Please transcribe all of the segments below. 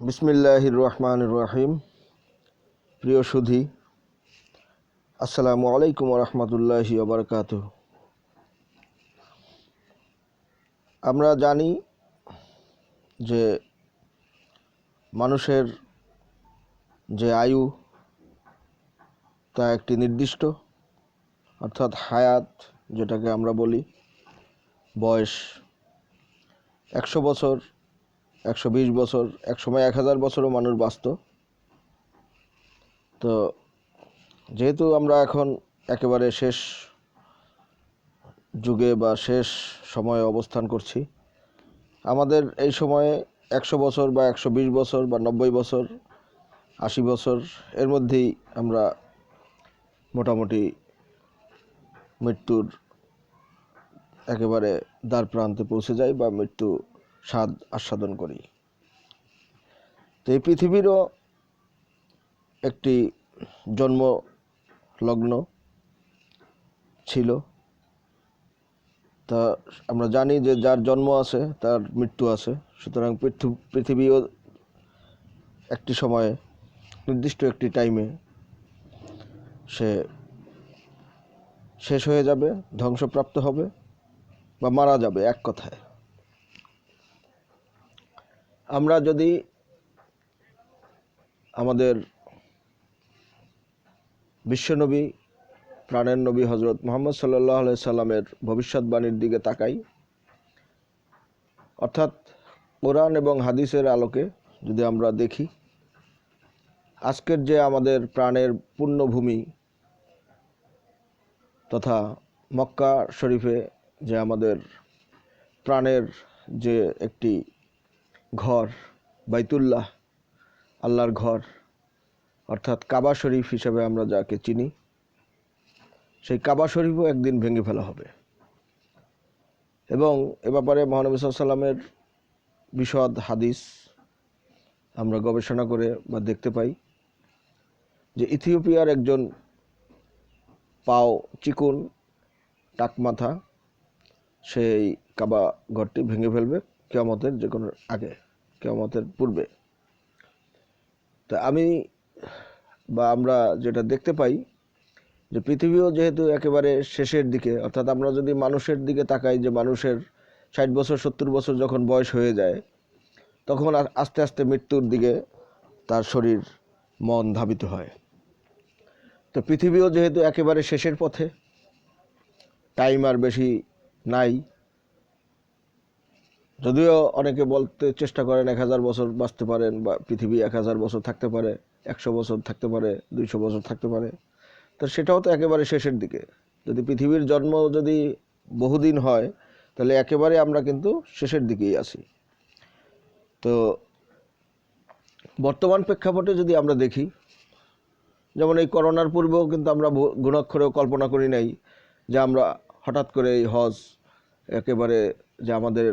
বিসমিল্লাহির রহমান রহিম প্রিয় সুধী, আসসালামু আলাইকুম রহমতুল্লাহি ওবরকাত আমরা জানি যে মানুষের যে আয়ু, তা একটি নির্দিষ্ট, অর্থাৎ হায়াত, যেটাকে আমরা বলি বয়স, একশো বছর একশো বিশ বছর এক সময় এক হাজার বছরও মানুষ বাঁচত। তো যেহেতু আমরা এখন একেবারে শেষ যুগে বা শেষ সময়ে অবস্থান করছি, আমাদের এই সময়ে একশো বছর বা একশো বিশ বছর বা নব্বই বছর, আশি বছর, এর মধ্যেই আমরা মোটামুটি মৃত্যুর একেবারে দ্বার প্রান্তে পৌঁছে যাই বা মৃত্যু স্বাদ আস্বাদন করি। তো এই পৃথিবীরও একটি জন্ম লগ্ন ছিল। তা আমরা জানি যে যার জন্ম আছে, তার মৃত্যু আছে। সুতরাং পৃথু- পৃথিবীও একটি সময়ে, নির্দিষ্ট একটি টাইমে সে শেষ হয়ে যাবে, ধ্বংসপ্রাপ্ত হবে বা মারা যাবে এক কথায়। আমরা যদি আমাদের বিশ্বনবী, প্রাণের নবী হজরত মোহাম্মদ সাল্লাহ সাল্লামের ভবিষ্যৎবাণীর দিকে তাকাই, অর্থাৎ কোরআন এবং হাদিসের আলোকে যদি আমরা দেখি, আজকের যে আমাদের প্রাণের পূর্ণভূমি তথা মক্কা শরীফে যে আমাদের প্রাণের যে একটি ঘর, বাইতুল্লাহ, আল্লাহর ঘর, অর্থাৎ কাবা শরীফ হিসাবে আমরা যাকে চিনি, সেই কাবা শরীফও একদিন ভেঙে ফেলা হবে। এবং এ ব্যাপারে মহানবী সাল্লামের বিশদ হাদিস আমরা গবেষণা করে বা দেখতে পাই যে ইথিওপিয়ার একজন পাও চিকুন টাকমাথা, সেই কাবা ঘরটি ভেঙে ফেলবে কেয়ামতের যে কোনো আগে। কেয়ামতের পূর্বে। তা আমি বা আমরা যেটা দেখতে পাই যে পৃথিবীও যেহেতু একেবারে শেষের দিকে, অর্থাৎ আমরা যদি মানুষের দিকে তাকাই যে মানুষের ষাট বছর, সত্তর বছর যখন বয়স হয়ে যায়, তখন আস্তে আস্তে মৃত্যুর দিকে তার শরীর মন ধাবিত হয়। তো পৃথিবীও যেহেতু একেবারে শেষের পথে, টাইম আর বেশি নাই যদিও অনেকে বলতে চেষ্টা করেন এক হাজার বছর বাঁচতে পারেন বা পৃথিবী এক হাজার বছর থাকতে পারে, একশো বছর থাকতে পারে, দুইশো বছর থাকতে পারে। তো সেটাও তো একেবারে শেষের দিকে। যদি পৃথিবীর জন্ম যদি বহুদিন হয়, তাহলে একেবারে আমরা কিন্তু শেষের দিকেই আছি। তো বর্তমান প্রেক্ষাপটে যদি আমরা দেখি, যেমন এই করোনার পূর্বেও কিন্তু আমরা গুণাক্ষরেও কল্পনা করি নাই যে আমরা হঠাৎ করে এই হজ একেবারে যে আমাদের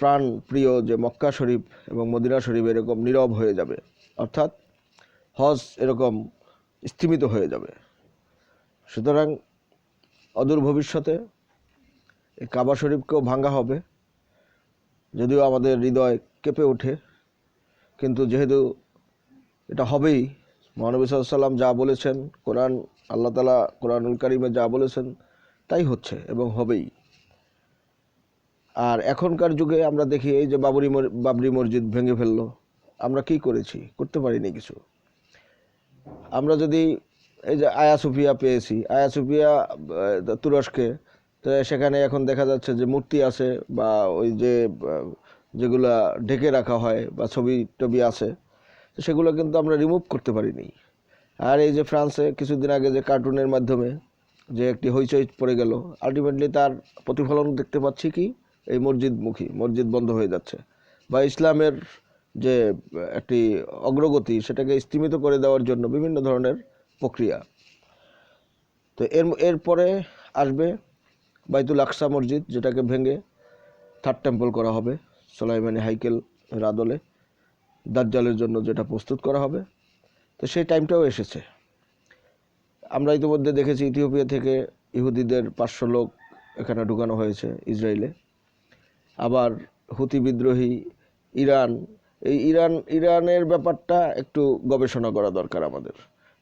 প্রাণ প্রিয় যে মক্কা শরীফ এবং মদিনা শরীফ এরকম নীরব হয়ে যাবে, অর্থাৎ হজ এরকম স্থিমিত হয়ে যাবে। সুতরাং অদূর ভবিষ্যতে এই কাবা শরীফকেও ভাঙ্গা হবে। যদিও আমাদের হৃদয় কেঁপে ওঠে, কিন্তু যেহেতু এটা হবেই, মহানবী সাল্লাম যা বলেছেন, কোরআন, আল্লাহ তালা কোরআনুল কারিমে যা বলেছেন, তাই হচ্ছে এবং হবেই। আর এখনকার যুগে আমরা দেখি এই যে বাবরি বাবরি মসজিদ ভেঙে ফেলল। আমরা কি করেছি? করতে পারিনি কিছু। আমরা যদি এই যে আয়া সুফিয়া পেয়েছি, আয়া সুফিয়া তুরস্কে, তো সেখানে এখন দেখা যাচ্ছে যে মূর্তি আছে বা ওই যে যেগুলা ঢেকে রাখা হয় বা ছবি টবি আছে সেগুলো কিন্তু আমরা রিমুভ করতে পারিনি। আর এই যে ফ্রান্সে কিছুদিন আগে যে কার্টুনের মাধ্যমে যে একটি হইচই পড়ে গেল আলটিমেটলি তার প্রতিফলন দেখতে পাচ্ছি কি? এই মসজিদমুখী, মসজিদ বন্ধ হয়ে যাচ্ছে। বা ইসলামের যে একটি অগ্রগতি, সেটাকে স্তীমিত করে দেওয়ার জন্য বিভিন্ন ধরনের প্রক্রিয়া। তো এর, এরপরে আসবে বাইতুল আকসা মসজিদ, যেটাকে ভেঙে থার্ড টেম্পল করা হবে, সোলাইমানি হাইকেল রাদলে, দাজ্জালের জন্য যেটা প্রস্তুত করা হবে। তো সেই টাইমটাও এসেছে। আমরা ইতিমধ্যে দেখেছি ইথিওপিয়া থেকে ইহুদিদের পাঁচশো লোক এখানে ঢুকানো হয়েছে ইসরায়েলে আবার হুতি বিদ্রোহী ইরান। এই ইরান, ইরানের ব্যাপারটা একটু গবেষণা করা দরকার আমাদের।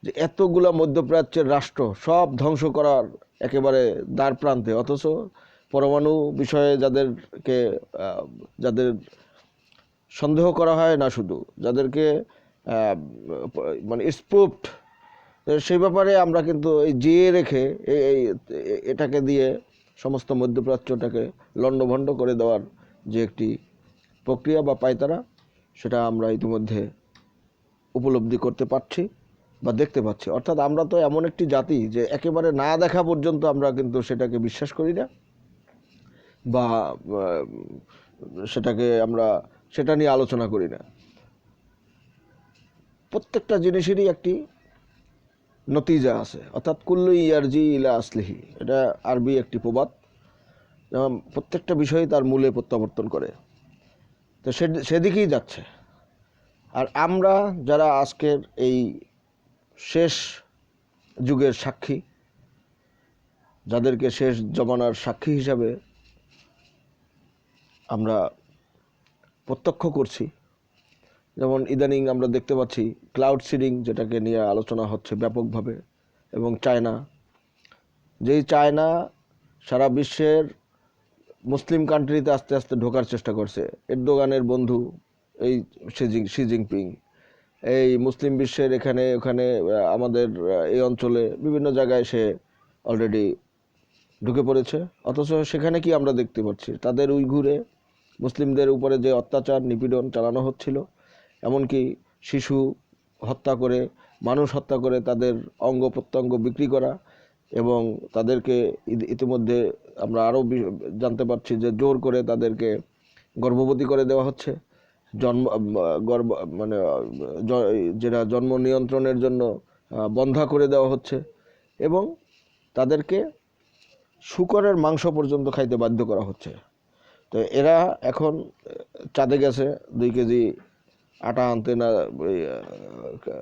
যে এতগুলা মধ্যপ্রাচ্যের রাষ্ট্র সব ধ্বংস করার একেবারে দ্বার প্রান্তে, অথচ পরমাণু বিষয়ে যাদেরকে যাদের সন্দেহ করা হয় না শুধু, যাদেরকে মানে প্রুভড সেই ব্যাপারে আমরা কিন্তু এই জিয়ে রেখে এই- এটাকে দিয়ে সমস্ত মধ্যপ্রাচ্যটাকে লণ্ডভণ্ড করে দেওয়ার যে একটি প্রক্রিয়া বা পায়তারা, সেটা আমরা ইতিমধ্যে উপলব্ধি করতে পারছি বা দেখতে পাচ্ছি। অর্থাৎ আমরা তো এমন একটি জাতি যে একেবারে না দেখা পর্যন্ত আমরা কিন্তু সেটাকে বিশ্বাস করি না বা সেটাকে আমরা, সেটা নিয়ে আলোচনা করি না। প্রত্যেকটা জিনিসেরই একটি নতিজা আছে। অর্থাৎ কুল্লু ইয়ারজি ইলা আসলিহি। এটা আরবি একটি প্রবাদ। প্রত্যেকটা বিষয়ই তার মূলে প্রত্যাবর্তন করে। তো সে সেদিকেই যাচ্ছে। আর আমরা যারা আজকের এই শেষ যুগের সাক্ষী, যাদেরকে শেষ জমানার সাক্ষী হিসাবে আমরা প্রত্যক্ষ করছি যেমন ইদানিং আমরা দেখতে পাচ্ছি ক্লাউড সিডিং যেটাকে নিয়ে আলোচনা হচ্ছে ব্যাপকভাবে এবং চায়না। যেই চায়না সারা বিশ্বের মুসলিম কান্ট্রিতে আস্তে আস্তে ঢোকার চেষ্টা করছে। এরদোগানের বন্ধু এই শি জিং শি জিনপিং এই মুসলিম বিশ্বের এখানে, ওখানে আমাদের এই অঞ্চলে বিভিন্ন জায়গায় সে অলরেডি ঢুকে পড়েছে। অথচ সেখানে কি আমরা দেখতে পাচ্ছি? তাদের উইঘুরে মুসলিমদের উপরে যে অত্যাচার, নিপীড়ন চালানো হচ্ছিল এমনকি শিশু হত্যা করে, মানুষ হত্যা করে তাদের অঙ্গ প্রত্যঙ্গ বিক্রি করা এবং তাদেরকে ইতি- ইতিমধ্যে আমরা আরও জানতে পারছি যে জোর করে তাদেরকে গর্ভবতী করে দেওয়া হচ্ছে। জন্ম, গর্ভ মানে যেটা জন্ম নিয়ন্ত্রণের জন্য বন্ধা করে দেওয়া হচ্ছে এবং তাদেরকে শুকরের মাংস পর্যন্ত খাইতে বাধ্য করা হচ্ছে। তো এরা এখন চাঁদে গেছে, দুই কেজি আটা আনতে না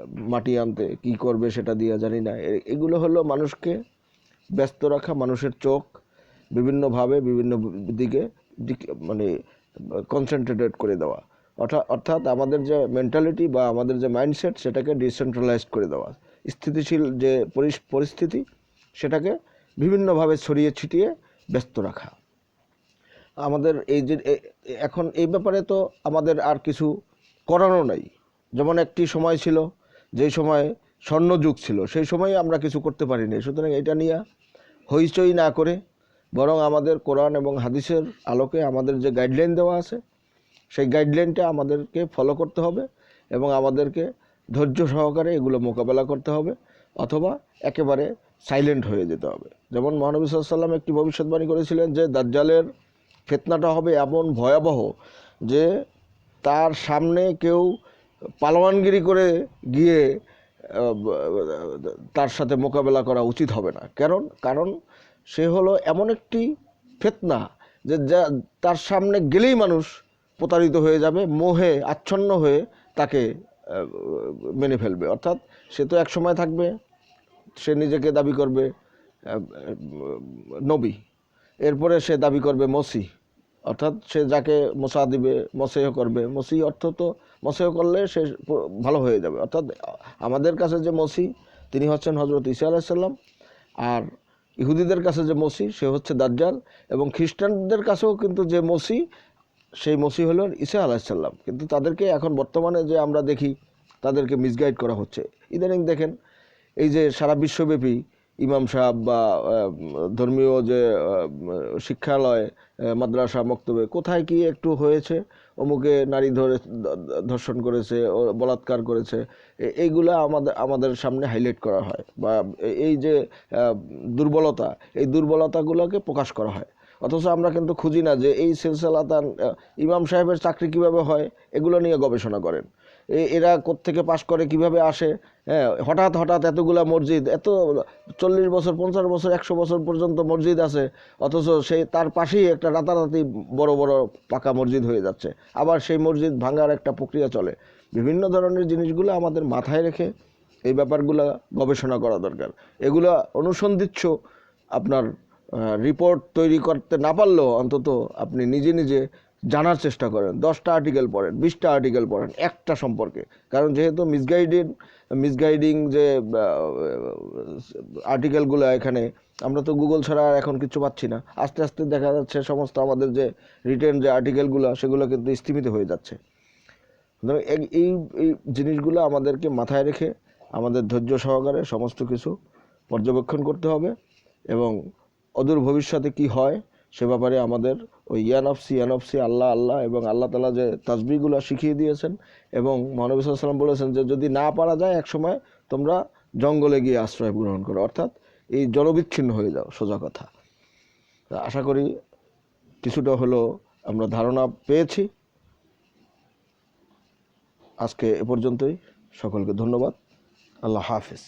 মাটি আনতে কি করবে সেটা দিয়ে জানি না। এগুলো হলো মানুষকে ব্যস্ত রাখা, মানুষের চোখ বিভিন্নভাবে, বিভিন্ন দিকে মানে কনসেন্ট্রেটেড করে দেওয়া। অর্থাৎ অর্থাৎ আমাদের যে মেন্টালিটি বা আমাদের যে মাইন্ডসেট সেটাকে ডিসেন্ট্রালাইজড করে দেওয়া। স্থিতিশীল যে পরিস- পরিস্থিতি, সেটাকে বিভিন্নভাবে ছড়িয়ে ছিটিয়ে ব্যস্ত রাখা। আমাদের এই যে এখন এই ব্যাপারে তো আমাদের আর কিছু করারও নাই। যেমন একটি সময় ছিল যেই সময় স্বর্ণযুগ ছিল, সেই সময় আমরা কিছু করতে পারিনি। সুতরাং এটা নিয়ে হইচই না করে বরং আমাদের কোরআন এবং হাদিসের আলোকে আমাদের যে গাইডলাইন দেওয়া আছে, সেই গাইডলাইনটা আমাদেরকে ফলো করতে হবে এবং আমাদেরকে ধৈর্য সহকারে এগুলো মোকাবেলা করতে হবে অথবা একেবারে সাইলেন্ট হয়ে যেতে হবে। যেমন মহানবী সাল্লাম একটি ভবিষ্যৎবাণী করেছিলেন যে, দাজ্জালের ফেতনাটা হবে এমন ভয়াবহ যে তার সামনে কেউ পালোয়ানগিরি করে গিয়ে তার সাথে মোকাবেলা করা উচিত হবে না। কারণ কারণ সে হলো এমন একটি ফেতনা যে যা, তার সামনে গেলেই মানুষ প্রতারিত হয়ে যাবে, মোহে আচ্ছন্ন হয়ে তাকে মেনে ফেলবে। অর্থাৎ সে তো এক সময় থাকবে, সে নিজেকে দাবি করবে নবী। এরপরে সে দাবি করবে মসি। অর্থাৎ সে যাকে মশা দিবে, মসেহ করবে। মসি অর্থ তো মসেহ করলে সে ভালো হয়ে যাবে। অর্থাৎ আমাদের কাছে যে মসি, তিনি হচ্ছেন হজরত ইসা আলাইসাল্লাম আর ইহুদিদের কাছে যে মসি, সে হচ্ছে দাজ্জাল। এবং খ্রিস্টানদের কাছেও কিন্তু যে মসি, সেই মসি হলো ঈসা আলাহিসাল্লাম কিন্তু তাদেরকে এখন বর্তমানে যে আমরা দেখি, তাদেরকে মিসগাইড করা হচ্ছে। ইদানিং দেখেন, এই যে সারা বিশ্বব্যাপী ইমাম সাহেব বা ধর্মীয় যে শিক্ষালয় মাদ্রাসা, মক্তবে, কোথায় কি একটু হয়েছে? অমুকে নারী ধরে ধর্ষণ করেছে, ও বলাৎকার করেছে। এইগুলা আমাদের আমাদের সামনে হাইলাইট করা হয় বা এই যে দুর্বলতা, এই দুর্বলতাগুলোকে প্রকাশ করা হয়। অথচ আমরা কিন্তু খুঁজি না যে এই সিলসিলাতান ইমাম সাহেবের চাকরি কীভাবে হয়, এগুলো নিয়ে গবেষণা করেন। এরা কোত্থেকে পাশ করে, কীভাবে আসে হ্যাঁ হঠাৎ হঠাৎ এতগুলা মসজিদ, এত চল্লিশ বছর, পঞ্চাশ বছর, একশো বছর পর্যন্ত মসজিদ আছে, অথচ সেই তার পাশেই একটা রাতারাতি বড় বড় পাকা মসজিদ হয়ে যাচ্ছে। আবার সেই মসজিদ ভাঙার একটা প্রক্রিয়া চলে। বিভিন্ন ধরনের জিনিসগুলো আমাদের মাথায় রেখে এই ব্যাপারগুলো গবেষণা করা দরকার। এগুলো অনুসন্ধিৎস আপনার রিপোর্ট তৈরি করতে না পারলেও অন্তত আপনি নিজে নিজে জানার চেষ্টা করেন। দশটা আর্টিকেল পড়েন, বিশটা আর্টিকেল পড়েন, একটা সম্পর্কে। কারণ যেহেতু মিসগাইডেড মিসগাইডিং যে আর্টিকেলগুলো এখানে, আমরা তো গুগল ছাড়া আর এখন কিছু পাচ্ছি না। আস্তে আস্তে দেখা যাচ্ছে সমস্ত আমাদের যে রিটেন যে আর্টিকেলগুলো সেগুলো কিন্তু স্থিমিত হয়ে যাচ্ছে। এই এই জিনিসগুলো আমাদেরকে মাথায় রেখে আমাদের ধৈর্য সহকারে সমস্ত কিছু পর্যবেক্ষণ করতে হবে এবং অদূর ভবিষ্যতে কি হয়, সে ব্যাপারে আমাদের ওই ইয়ানফসি ইয়ানফসি আল্লাহ আল্লাহ এবং আল্লাহ তালা যে তাসবিগুলো শিখিয়ে দিয়েছেন এবং মহানবী বলেছেন যে যদি না পারা যায় এক সময় তোমরা জঙ্গলে গিয়ে আশ্রয় গ্রহণ করো। অর্থাৎ এই জলবিচ্ছিন্ন হয়ে যাও, সোজা কথা। আশা করি কিছুটা হলো আমরা ধারণা পেয়েছি। আজকে এ পর্যন্তই। সকলকে ধন্যবাদ। আল্লাহ হাফেজ।